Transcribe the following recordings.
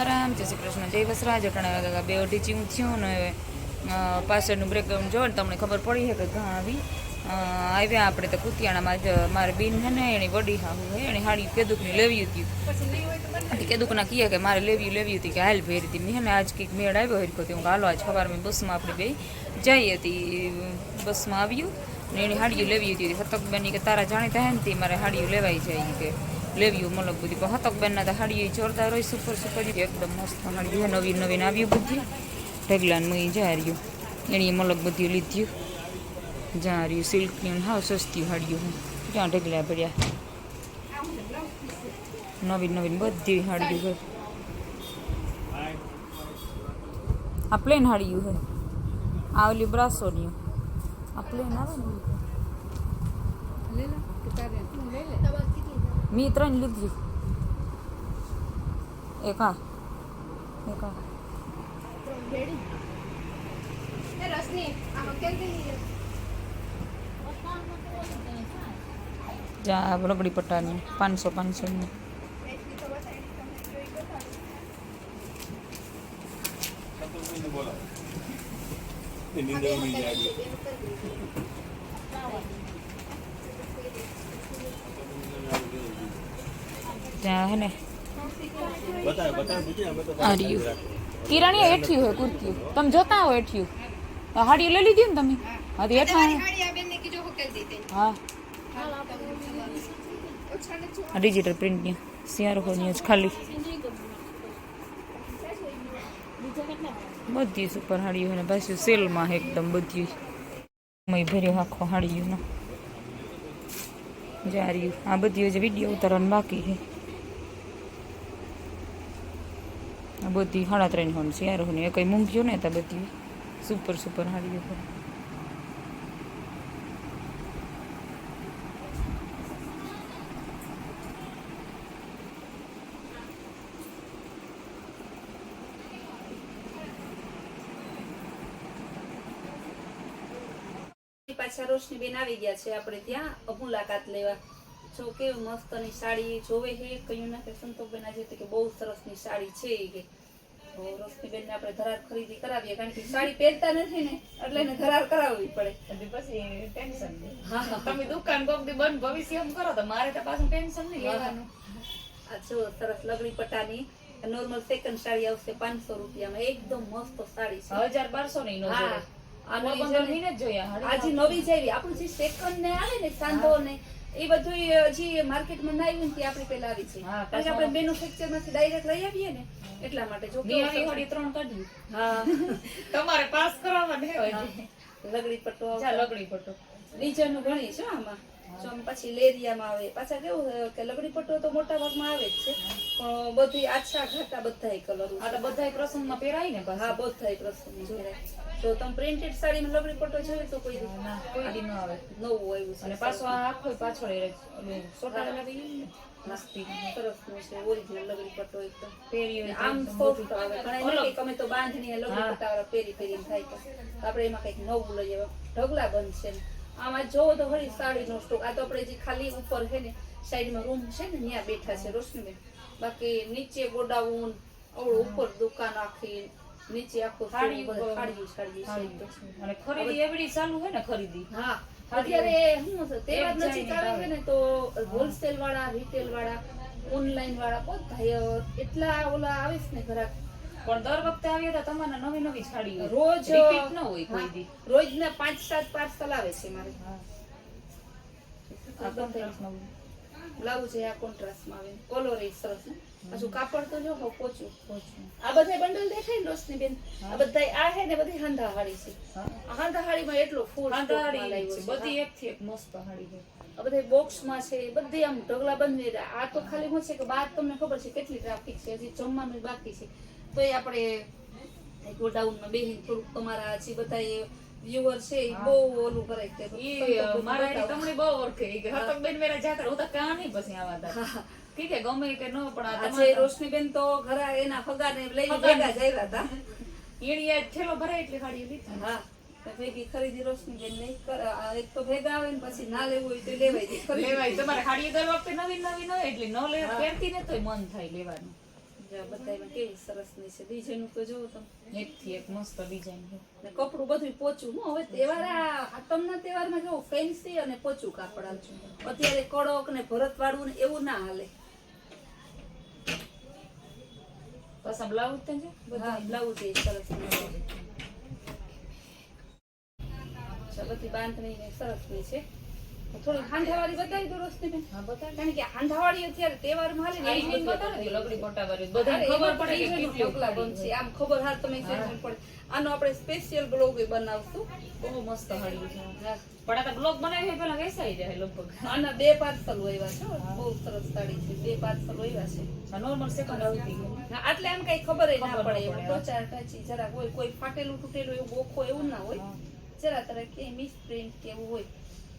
સીતારામ, જય શ્રી કૃષ્ણ, જય વસરાજ, અટાણા વાગા બે અઢી ચીવું થયું ને પાછળનું બ્રેકગ્રાઉન્ડ જોવે ને તમને ખબર પડી છે કે ઘણા આવી. આવ્યા આપણે તો કુતિયાણામાં જ, મારે બેન છે ને, એની વડી હાહુ હે એની હાડી કેદુકની લેવી હતી. કેદુકના કીએ કે મારે લેવી લેવી હતી કે હાલ ભેરી હતી. મેં ને આજ કંઈક મેળ આવ્યો હતી હું હાલો, આજ સવારમાં બસમાં આપણે બે જઈ હતી. બસમાં આવ્યું ને એની હાડીઓ લેવી હતી. હતકબેનની કે તારા જાણીતા હે ને તે મારે હાડીઓ લેવાઈ જાય કે. લેવી મલક બધી પણ હતકબેનના તો હાડીઓ જોરદાર હોય સુપર સુપર એકદમ મસ્ત હાડીઓ હે નવીન નવીન આવ્યું બધી ઢગલાને મય જા રહ્યું એની મલક બધી લીધ્યું જ્યાં રહ્યું સિલ્કની ને હાવ સસ્તી હાડીઓ હે. જ્યાં ઢગલા પડ્યા? નવીન નવીન બધી હાડીઓ છે આ પ્લેન હાડીયું છે આ ઓલી બ્રાસોની. આ પ્લેન આવે ને? મી ત્રણ લીધી એક આ એક આ જા રબડી પટ્ટાની પાંચસો પાંચસોની ત્યાં હે ને આ રહ્યું કિરાણી હેઠ્યું હે કુર્તીયું તમે જોતા હો હેઠ્યું તો હાડી લઈ લીધી ને તમે હા તો હેઠા હા ડિજિટલ પ્રિન્ટની સિયારોની જ ખાલી બધી સુપર હાડીઓ ને પાછું સેલમાં એકદમ બધી મય ભર્યો આખો હાડીઓનો જાર્યું આ બધી હજી વીડિયો ઉતારવાનું બાકી છે આ બધી સાડા ત્રણ હોન સિયારો ને, એ કઈ મૂંઘ્યું ને તા બધી. સુપર સુપર હાડીઓ પર પાછા રોશની બેન આવી ગયા છે, આપણે ત્યાં મુલાકાત લેવા. જો કેવી મસ્તની સાડી જોવે હે કયું ના કે સંતોષબેન આજે તો કે બહુ સરસની સાડી છે કે. તો ને આપણે ધરાર ખરીદી કરાવીએ કારણ કે સાડી પહેરતા નથી ને એટલે એને ધરાર કરાવવી પડે. પછી ટેન્શન હા તમે દુકાન કોક દી બંધ ભવિષ્ય એમ કરો તો મારે તો પાછું ટેન્શન નહીં લેવાનું. આ જો સરસ લગડી પટાની નોર્મલ સેકન્ડ સાડી આવશે પાંચસો રૂપિયામાં એકદમ મસ્ત સાડી છે. હજાર બારસો ની હા. આજે નવી જ આવી. આપણું જે સેકન્ડ ને આવે ને સાંધો ને એ બધું હજી માર્કેટમાં ના આવ્યું ને આપણે પેલા આવી છે આપણે મેન્યુફેક્ચરમાંથી ડાયરેક્ટ લઈ આવીએ ને એટલા માટે જો. ત્રણ કાઢી હા. તમારે પાસ હોય લગડી પટ્ટો લગડી પટો નીચેનું ઘણી છે આમાં. જો પછી લેરિયામાં આવે. પાછા કેવું કે લગડી પટ્ટો તો મોટા ભાગમાં આવે જ છે પણ બધી આછા ઘાટા બધાય કલર આ તો બધાય પ્રસંગમાં પહેરાય ને હા પાછા બધાય પ્રસંગ તો તમે પ્રિન્ટેડ સાડીમાં લગડી પટ્ટો જોયો તો કોઈ કોઈ દી ન આવે. નવું આવ્યું છે અને પાછો આ આખો ઓલું સોટા લાગી ગયું ને. મસ્તી સરસનું છે ઓરિજિનલ લગડી પટ્ટો એકદમ. પહેરી હોય આમ સોફ્ટ. આવે. ઘણા અમે તો બાંધણી લગડી હા. પહેરી પહેરીને થાય તો આપણે એમાં કંઈક નવું લઈ આવ્યા. ઢગલા બંધ છે ને. આમાં જોવો તો ખરી સાડીનો સ્ટોક આ તો આપણે જે ખાલી ઉપર છે ને સાઈડમાં રૂમ છે ને ત્યાં બેઠા છે રોશનીબેન. બાકી નીચે ગોડાઉન ઓળ ઉપર દુકાન આખી નીચે આખું સાડી સાડી સાડી અને ખરીદી એવડી ચાલુ હોય ને ખરીદી? હા. અત્યારે શું તેવા નજીક આવે છે ને તો હોલસેલ વાળા રિટેલ વાળા ઓનલાઈન વાળા બધા એટલા ઓલા આવે છે ને ઘરાક. પણ દર વખતે આવીએ તો તમારે નવી નવી સાડી રોજ રિપીટ ન હોય કોઈ દી રોજ ને પાંચ સાત પાર્સલ આવે છે મારે. આ બ્લાઉઝ આવે. સરસ. ને પાછું કાપડ તો જો હવે પોચું. આ બધા બંડલ દેખાય ને રોશની બેન આ બધા આ છે ને બધી હાંધાહાળી છે. હા. આ હાંધાહાળીમાં એટલો ફૂલ આંધારી છે. બધી એકથી એક મસ્ત હાડી છે. આ બધા બોક્સમાં છે બધી આમ ઢગલા બંધ આ તો ખાલી હું છે કે બાર તમને ખબર છે કેટલી ટ્રાફિક છે હજી જમવાનું બાકી છે. તો એ આપણે ગોડાઉનમાં બેહીને થોડુંક તમારા જે બધા વ્યુઅર છે એ બહુ ઓલું કરે કે મારા તમને બહુ ઓળખે. કે હતક બેન મેરા જાકર હું તો કાં નહીં પછી આવા ઠીક હે ગમે કે ન પણ આજે રોશની બેન તો ઘરા એના ફગાને ફગાને. ભેગા જ હતા. એણીએ છેલ્લો ભરાય એટલે ખાડી લીધી હા ભેગી ખરીદી રોશનીબેન નહીં કર આ એક તો ભેગા આવે ને પછી ના લેવું હોય તો લેવાય લેવાય. તમારે ખાડી દર વખતે નવી નવી ન હોય એટલે ન લે ફેરતી પહેરતી ને તોય મન થાય લેવાનું. જો આ બધાયમાં કેવી છે. ડિઝાઇન તો જોવો તમે. એકથી એક મસ્ત ડિઝાઇન ને કપડું બધું પોચું. હું હવે તહેવાર આ આતમના તહેવારમાં જો ફેન્સી અને પોચું કાપડ આવતું અત્યારે કડક ને ભરત વાળું ને એવું ના હાલે. પાછા બ્લાઉઝ તે છે? બધા બ્લાઉઝ એ સરસ બધી બાંધણી સરસની છે. થોડી હાંધાવાળી બતાવી દો રોશની બેન કારણ કે હાંધાવાળી અત્યારે તહેવારમાં હાલે ને આઈ બતાવી લગડી પટાવાળી અરે, ખબર પડે કે બનશે. આમ ખબર તમે પડે આનો આપણે સ્પેશિયલ બ્લોગ બનાવશું. બહુ મસ્ત હાડી છે. પણ આ બ્લોગ બનાવી પેલા વેસાઈ જાય લગભગ. આના બે પાર્સલ આવ્યા છે. બહુ સરસ સાડી છે. બે પાર્સલ આવ્યા છે. નોર્મલ સેકન્ડ આવતી આટલે એમ કઈ ખબર ના પડે. તો ચાર ટાચી જરા હોય કોઈ ફાટેલું તૂટેલું એવું ઓખો એવું ના હોય. જરા તરફ કે મિસ પ્રિન્ટ કેવું હોય.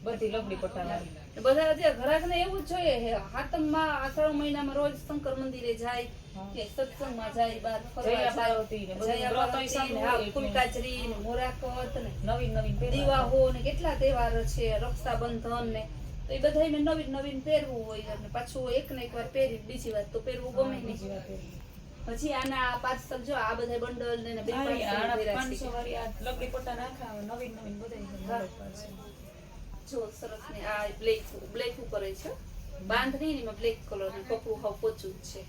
બધી લગડી પટાવવાની બધા અત્યારે ઘરાકને એવું જ જોઈએ હાતમમાં આષાઢ મહિનામાં રોજ શંકર મંદિરે જાય કે સત્સંગમાં જાય બહાર ફરવા જાય બધું. ફૂલકાચરી ને મોરાકત ને નવીન નવીન. દિવાહો ને કેટલા તહેવાર છે રક્ષાબંધન ને તો એ બધાયને નવીન નવીન પહેરવું હોય અને પાછું એક ને એક વાર પહેરી બીજી વાર તો પહેરવું ગમે નહીં વાત. પછી આના પાર્સલ જો આ બધા બંડલ ને બે પાંચસો પાર્સલ આના ભર્યા છે. 500 વાળી આ લગડી પટ્ટા નાખા નવીન નવીન પાડશે. જો સરસ ને આ બ્લેક બ્લેક ઉપર છે બાંધણી ને બ્લેક કલરનું કપડું હાવ પોચું છે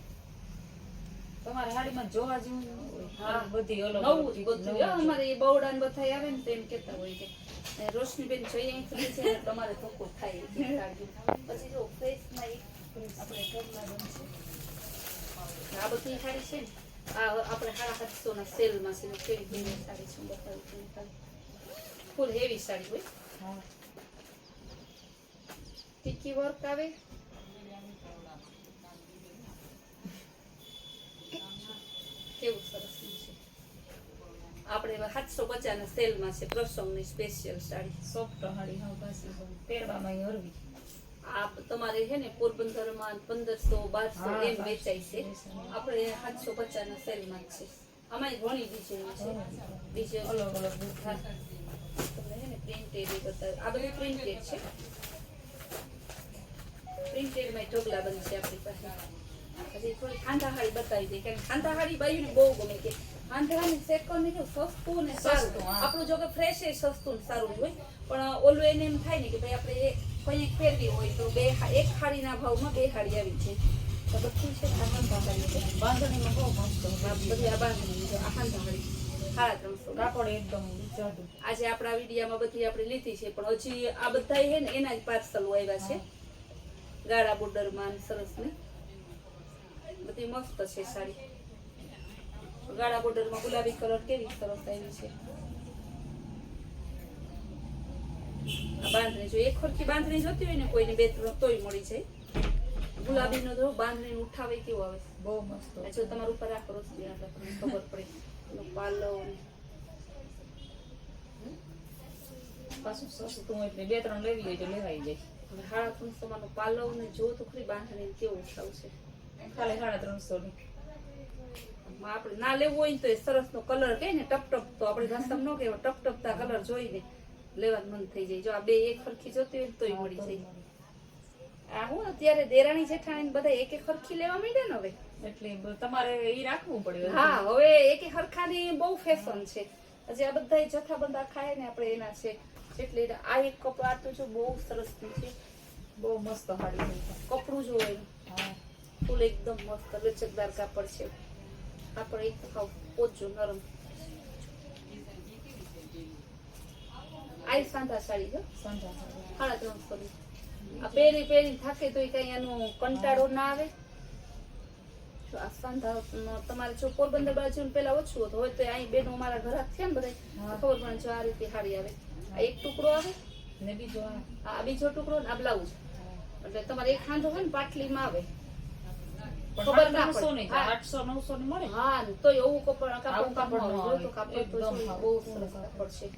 તમારે હાડીમાં જોવા જેવું. હા. બધી અલગ નવું જ બધું નવું હા, જ. અમારે એ બવડા બધા આવે ને તો એમ કેતા હોય કે રોશનીબેન જોઈએ અહીં છે તમારે ધોકો થાય પછી જો ફેસમાં એક આપણે ઘરમાં બનશે આ બધી સાડી છે ને આ આપણે સાડા સાતસો ના સેલમાં છે કેવી કેવી સાડી છે બતાવું ફૂલ હેવી સાડી હોય હા. ટીકી વર્ક આવે કેવું સરસ છે આપણે સાતસો પચાસ ના સેલમાં છે પ્રસંગની સ્પેશિયલ સાડી સોફ્ટ હાડી હાવ પાછી પહેરવામાં હરવી. આ તમારે છે ને પોરબંદરમાં પંદરસો બારસો એમ વેચાય છે આપણે સાતસો પચાસ ના સેલમાં જ છે આમાં ઘણી ડિઝાઇન છે ડિઝાઇન અલગ અલગ તમને છે ને પ્રિન્ટેડ આ બધું પ્રિન્ટેડ છે પ્રિન્ટેડ ચોગલા ઢોકલા છે આપણી પાસે. પછી થોડી બતાવી દઈએ કારણ કે ખાંધાહારી બાયુને બહુ ગમે કે ખાંધાહારી સેકન્ડ ને સસ્તું ને સારું. આપણું જો કે ફ્રેશ એ સસ્તું ને સારું હોય પણ ઓલું એને એમ થાય ને કે ભાઈ આપણે એ કંઈક ફેરવી હોય તો બે હા- એક હાડીના ભાવમાં બે હાડી આવી છે. તો બધું છે બાંધણીમાં બહુ મસ્ત બધી આ બાંધણી આ ખાંધાહારી સાડા ત્રણસો. કાપડ એકદમ આજે આપણા વિડીયામાં બધી આપણે લીધી છે પણ હજી આ બધા ને એના જ પાર્સલ આવ્યા છે. ગાળા બોર્ડરમાં સરસ ને. બધી મસ્ત છે સાડી. ગાળા બોર્ડરમાં ગુલાબી કલર કેવી સરસ આવી છે. આ બાંધણી જો એક ખોરખી બાંધણી જોતી હોય ને કોઈને બે ત્રણ તોય મળી જાય. ગુલાબીનો જો બાંધણી ઉઠાવે કેવો આવે બહુ મસ્ત. જો તમારું ઉપર આ કરો તમને ખબર પડે. પાલવ પાછું સસ્તું એટલે બે ત્રણ લેવી હોય તો લેવાઈ જાય. સાડા ત્રણસો માં પાલવ ને જો તો ખરી બાંધણી કેવું આવશે ખાલી સાડા ત્રણસો ની. આપણે ના લેવું હોય તો એ સરસ નો કલર કે ને ટપ ટપ તો આપણે ભાષામાં ન કહેવાય ટપ ટપતા કલર જોઈને લેવાનું મન થઈ જાય. જો આ બે એક સરખી જોતી હોય તોય મળી જાય. આ હું અત્યારે દેરાણી જેઠાણી બધા એક એક સરખી લેવા માંડે ને હવે? એટલે તમારે એ રાખવું પડે હા હવે એક એક હરખાની બહુ ફેશન છે. હજી આ બધા જથ્થાબંધ ખાય ને આપણે એના છે. એટલે આ એક કપડા તો જો બહુ સરસ છે. બહુ મસ્ત હાડી કપડું જો ફૂલ એકદમ મસ્ત લચકદાર કાપડ છે. કાપડ એક ખાવ પોચું નરમ. આઈ સાંધા સાડી છે સાંધા સાડી. સાડા ત્રણસો ની આ પહેરી પહેરી થાકે તો કઈ એનું કંટાળો ના આવે. તો આ સાંધા તમારે જો પોરબંદર બાજુ પેલા ઓછું હતું હોય તો અહીં બેનો મારા ઘર થયા ને બધા ખબર પડે જો આ રીતે સાડી આવે. આ એક ટુકડો આવે ને બીજો આ. આ બીજો ટુકડો ને આ બ્લાઉઝ. એટલે તમારે એક ખાંધો હોય ને પાટલીમાં આવે. ખબર ના પડે. આઠસો નવસો ને મળે? હા તો એવું કપડ કાપડ કાપડ. તો કાપડ. બહુ સરસ કાપડ છે.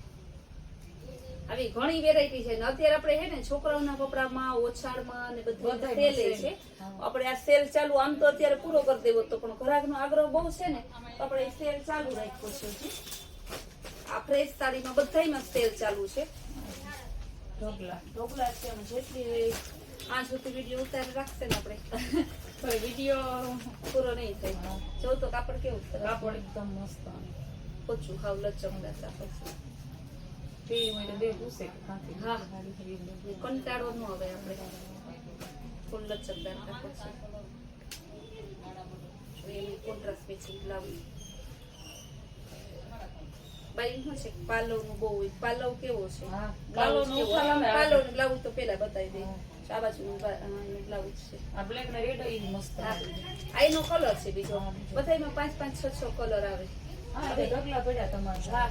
આવી ઘણી વેરાયટી છે. ને અત્યારે આપણે હે ને છોકરાઓના કપડામાં ઓછાળમાં ને બધું સેલ છે. આપણે આ સેલ ચાલુ આમ તો અત્યારે પૂરો કરી દેવો તો પણ ગ્રાહકનો આગ્રહ બહુ છે ને તો આપણે સેલ ચાલુ રાખ્યો છે. આ ફ્રેશ સાડીમાં બધાયમાં સેલ ચાલુ છે. ઢોકલા. ઢોકળા છે જેટલી આજ સુધી વીડિયો ઉતારી રાખશે ને આપણે. તો વીડિયો પૂરો નહીં થાય. જો તો કાપડ કેવું કાપડ એકદમ મસ્ત. ઓછું હાવ લચકદાર કાપડ છે. તે હોય તો બે પૂછે હા. સાડી ખરીદ લો. ને કંટાળો ન આવે આપણે. ફૂલ લચકદાર છે એની કોન્ટ્રાસ્ટ બાઈ શું છે? પાલવનું બહુ હોય. પાલવ કેવો છે? ઉઠાલાવે આ પાલવનું બ્લાઉઝ તો પેલા બતાવી દઈ આ બાજુનું બા- અ, એનું બ્લાઉઝ છે. આ બ્લેક ને રેડ એ મસ્ત આ એનો કલર છે બીજો. હા, પાંચ પાંચ છ છ કલર આવે. હા ઢગલા પડ્યા તમારા. હા.